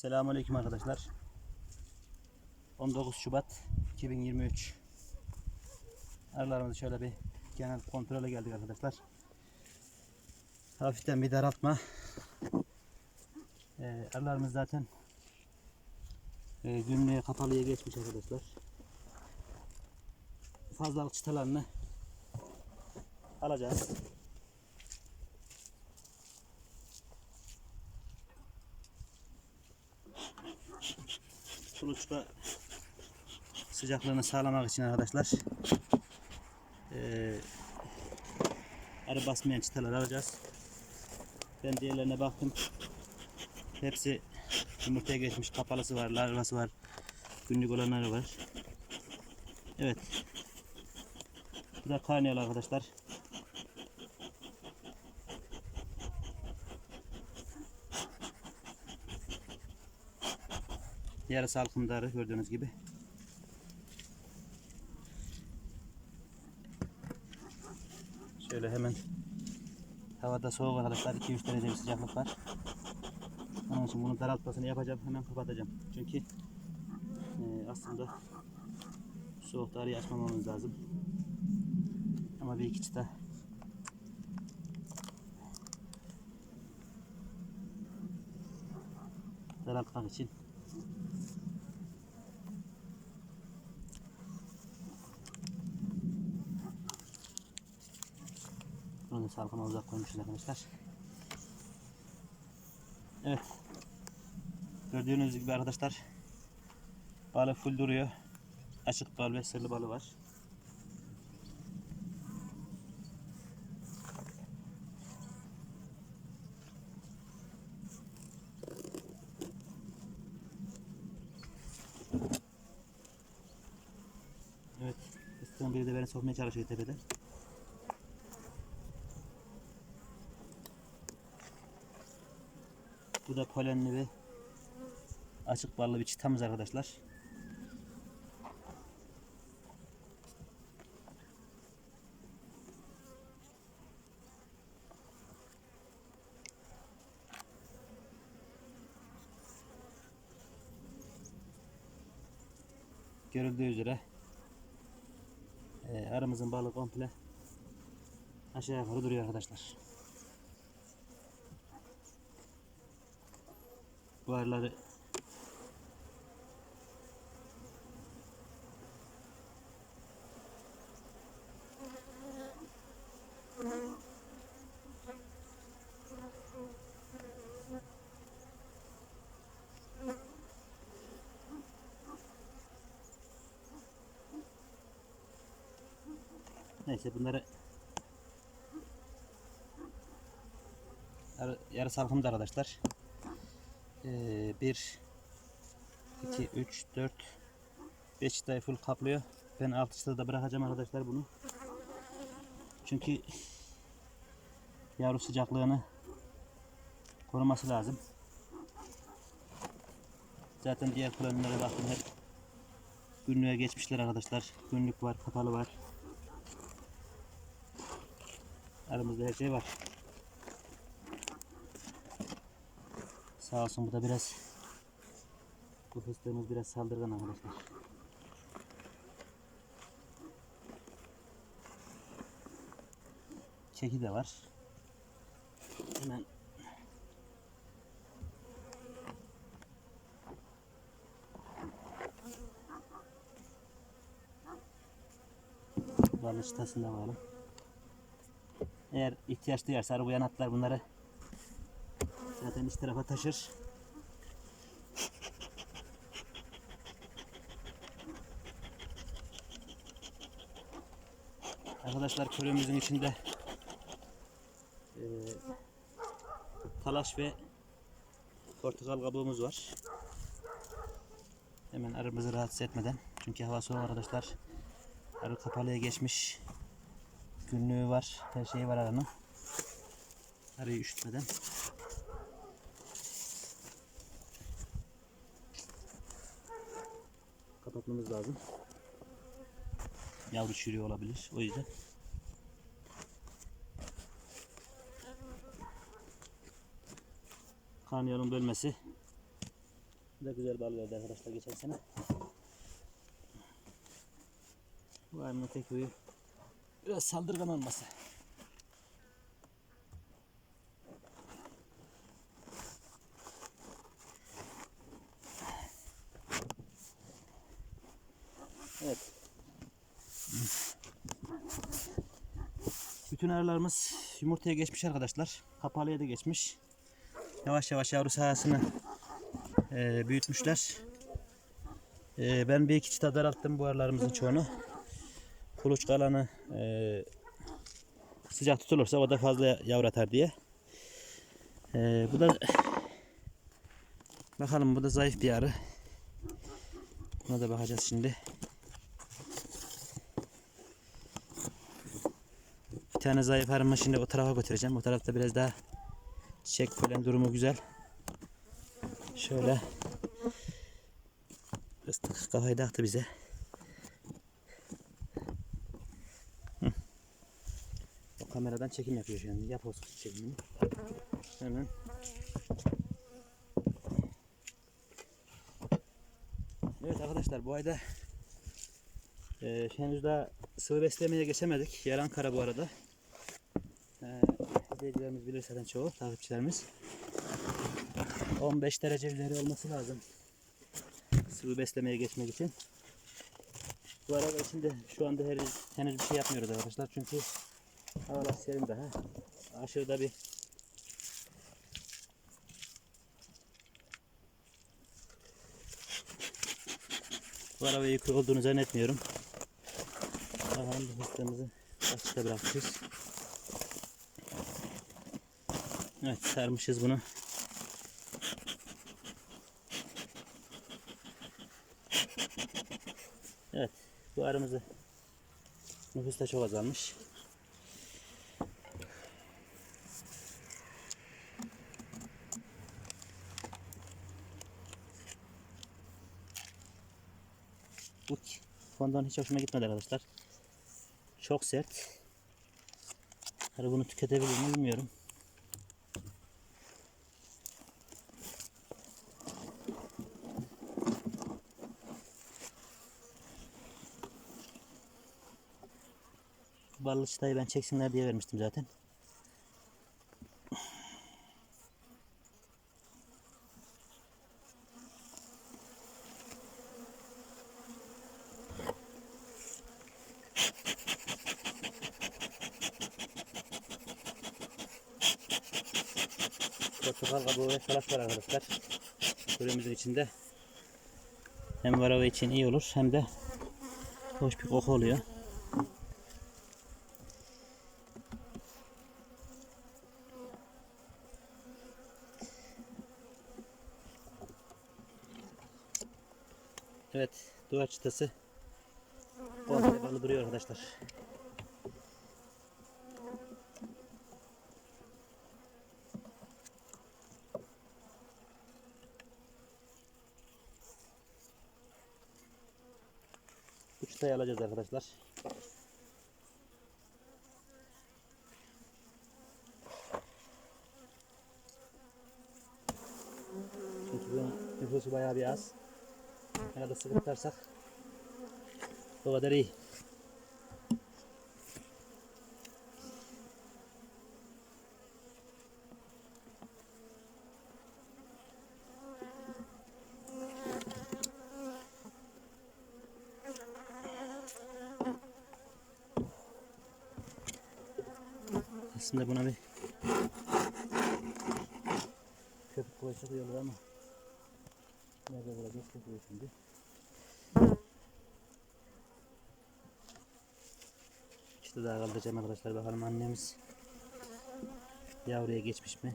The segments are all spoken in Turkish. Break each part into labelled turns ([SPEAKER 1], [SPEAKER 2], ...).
[SPEAKER 1] Selamünaleyküm arkadaşlar. 19 Şubat 2023. Aralarımızda şöyle bir genel kontrole geldik arkadaşlar. Hafiften bir daraltma. Ee, aralarımız zaten e, günlüğe kapalıya geçmiş arkadaşlar. Fazlalık çıtalarını alacağız. Kuluçka sıcaklığını sağlamak için arkadaşlar eee arı basmayan çıtalar alacağız. Ben diğerlerine baktım. Hepsi yumurtaya geçmiş. Kapalısı var, larvası var. Günlük olanları var. Evet. Bu da karniyol arkadaşlar. Diğer salkımdarı gördüğünüz gibi. Şöyle hemen havada soğuk arkadaşlar 2-3 derece bir sıcaklık var. Onun için bunun daraltmasını yapacağım hemen kapatacağım. Çünkü e, aslında soğukta arayı açmamamız lazım. Ama bir iki çıta daraltmak için Bunu salkıma uzak koymuşuz arkadaşlar. Evet. Gördüğünüz gibi arkadaşlar balık full duruyor. Açık bal ve sırlı balı var. Evet. Fıstığın biri de beni sokmaya çalışıyor tepede. Da polenli ve açık ballı bir çitamız arkadaşlar. Görüldüğü üzere e, aramızın balığı komple aşağı yukarı duruyor arkadaşlar. Bu arıları Neyse bunları yarı, yarı arkadaşlar. Ee, 1 2 3 4 5 çıtayı full kaplıyor. Ben 6 çıtada da bırakacağım arkadaşlar bunu. Çünkü yavru sıcaklığını koruması lazım. Zaten diğer kolonilere baktım hep günlüğe geçmişler arkadaşlar. Günlük var, kapalı var. Aramızda her şey var. Sağ olsun bu da biraz bu fıstığımız biraz saldırgan arkadaşlar. Keki de var. Hemen Balı çıtasında bakalım. Eğer ihtiyaç duyarsa bu yanatlar bunları zaten iç tarafa taşır. Arkadaşlar körümüzün içinde eee, talaş ve portakal kabuğumuz var. Hemen arımızı rahatsız etmeden çünkü hava soğuk arkadaşlar. Arı kapalıya geçmiş. Günlüğü var. Her şeyi var arının. Arıyı üşütmeden. Kapatmamız lazım. Yavru çürüyor olabilir. O yüzden. Karnıyarın bölmesi da güzel bal verdi arkadaşlar geçen sene. Bu ayının tek huyu biraz saldırgan olması. Evet. Bütün arılarımız yumurtaya geçmiş arkadaşlar. Kapalıya da geçmiş. Yavaş yavaş yavru sahasını e, büyütmüşler. E, ben bir iki çıta daralttım bu arılarımızın çoğunu. Kuluçka alanı e, sıcak tutulursa o da fazla yavru atar diye. E, bu da bakalım bu da zayıf bir arı. Buna da bakacağız şimdi. Bir tane zayıf arımı şimdi o tarafa götüreceğim. O tarafta biraz daha çiçek polen durumu güzel. Şöyle ıslık kafayı taktı bize. Hı. O kameradan çekim yapıyor an. Yap o çekimini. Hemen. Evet arkadaşlar bu ayda e, henüz daha sıvı beslemeye geçemedik. Yaran kara bu arada. İzleyicilerimiz bilir zaten çoğu takipçilerimiz. 15 derece üzeri olması lazım. Sıvı beslemeye geçmek için. Bu arada içinde şu anda henüz, henüz bir şey yapmıyoruz arkadaşlar. Çünkü havalar serin daha. Aşırıda bir Bu araba yükü olduğunu zannetmiyorum. Bakalım fıstığımızı açıkta bırakmışız. Evet sarmışız bunu. Evet bu arımızı nüfus da çok azalmış. Bu fondan hiç hoşuma gitmedi arkadaşlar. Çok sert. Hani bunu tüketebilir mi bilmiyorum. Ballı çıtayı ben çeksinler diye vermiştim zaten. Portakal kabuğu ve salak var arkadaşlar. Süremizin içinde. Hem varava için iyi olur hem de hoş bir koku oluyor. Evet, duvar çıtası ortaya balı duruyor arkadaşlar. Bu çıtayı alacağız arkadaşlar. Çünkü bunun nüfusu bayağı bir az. Sıkı tutarsak o kadar iyi. Aslında buna bir köpük koysak iyi olur ama nerede bulacağız köpüğü şimdi? İşte daha kaldıracağım arkadaşlar bakalım annemiz yavruya geçmiş mi?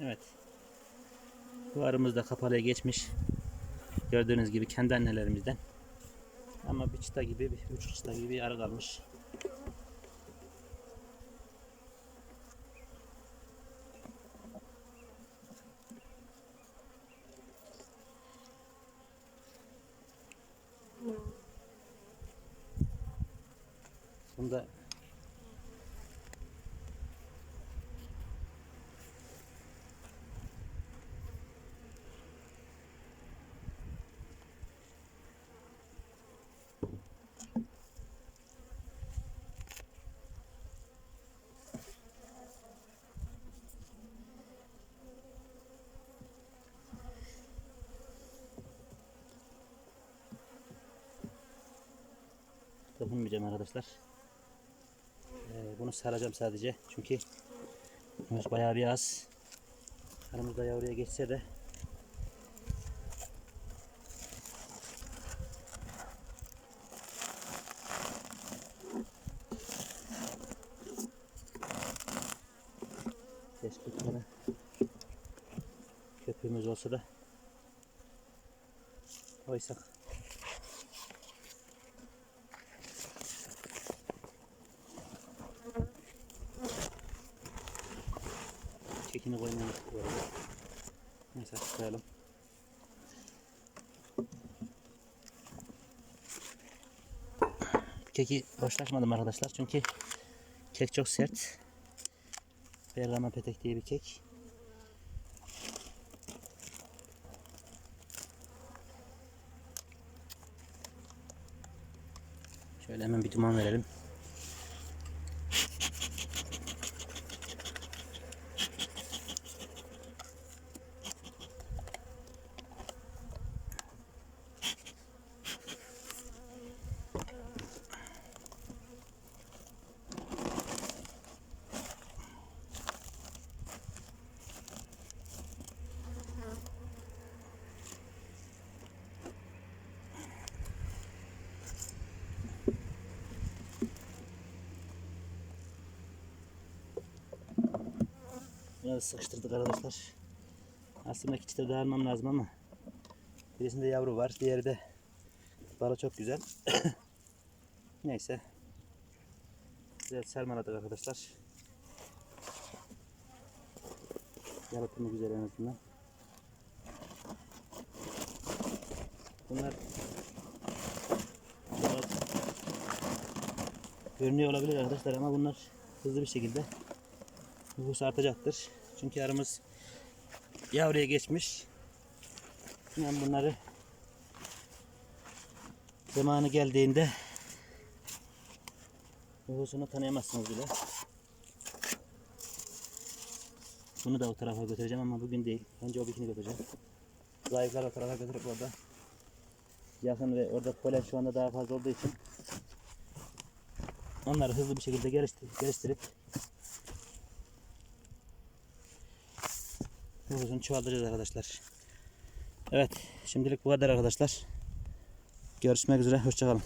[SPEAKER 1] Evet. Bu arımız da kapalıya geçmiş. Gördüğünüz gibi kendi annelerimizden. Ama bir çıta gibi, bir buçuk çıta gibi bir arı kalmış. Bunda dokunmayacağım arkadaşlar. Ee, bunu saracağım sadece. Çünkü bunlar bayağı bir az. Aramızda yavruya geçse de Keşke köpüğümüz olsa da koysak. Unuttuk bu arada. Neyse koyalım. Keki hoşlaşmadım arkadaşlar çünkü kek çok sert. Bergama petek diye bir kek. Şöyle hemen bir duman verelim. Biraz sıkıştırdık arkadaşlar. Aslında iki çıtır daha almam lazım ama birisinde yavru var. Diğeri de balı çok güzel. Neyse. Güzel sarmaladık arkadaşlar. Yalıtımı güzel en azından. Bunlar görünüyor olabilir arkadaşlar ama bunlar hızlı bir şekilde nüfus artacaktır. Çünkü aramız yavruya geçmiş. Yani bunları zamanı geldiğinde nüfusunu tanıyamazsınız bile. Bunu da o tarafa götüreceğim ama bugün değil. Önce o bikini götüreceğim. Zayıflar o tarafa götürüp orada yakın ve orada polen şu anda daha fazla olduğu için onları hızlı bir şekilde geliştir- geliştirip Nüfusunu çoğaltacağız arkadaşlar. Evet şimdilik bu kadar arkadaşlar. Görüşmek üzere. Hoşçakalın.